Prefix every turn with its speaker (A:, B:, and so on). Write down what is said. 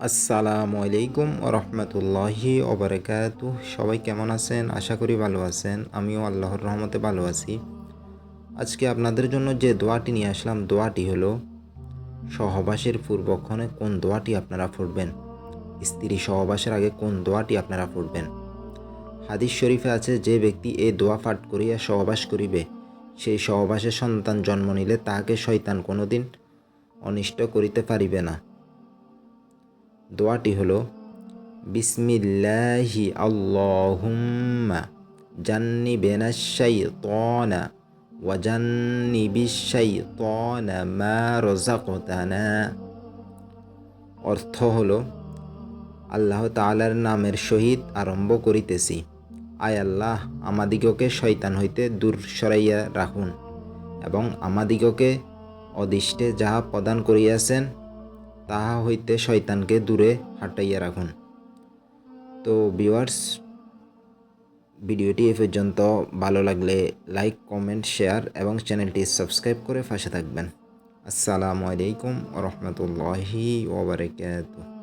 A: আসসালামু আলাইকুম রহমতুল্লাহি ওবরাকাত সবাই কেমন আছেন? আশা করি ভালো আছেন। আমিও আল্লাহর রহমতে ভালো আছি। আজকে আপনাদের জন্য যে দোয়াটি নিয়ে আসলাম, দোয়াটি হলো, সহবাসের পূর্বক্ষণে কোন দোয়াটি আপনারা পড়বেন? স্ত্রী সহবাসের আগে কোন দোয়াটি আপনারা পড়বেন? হাদিস শরীফে আছে, যে ব্যক্তি এই দোয়া পাঠ করিয়া সহবাস করিবে সেই সহবাসে সন্তান জন্ম নিলে তাহাকে শয়তান কোনোদিন অনিষ্ট করিতে পারিবে না। দোয়াটি হলো, বিসমিল্লাহি আল্লাহুম্মা জান্নি বেনাশাইতানা ওয়া জান্নি বিশাইতানা মা রাযাকতানা। অর্থ হলো, আল্লাহ তাআলার নামের সহিত আরম্ভ করিতেছি। আয় আল্লাহ, আমাদিগকে শয়তান হইতে দূর সরাইয়া রাখুন এবং আমাদিগকে অদিষ্টে যাহা প্রদান করিয়াছেন তাহা হইতে শয়তানকে দূরে হাঁটাইয়া রাখুন। তো ভিউয়ার্স ভিডিওটি এ পর্যন্ত ভালো লাগলে লাইক কমেন্ট শেয়ার এবং চ্যানেলটি সাবস্ক্রাইব করে ফাঁসে থাকবেন। আসসালামু আলাইকুম রহমতুল্লাহি ওবরাকাতুহ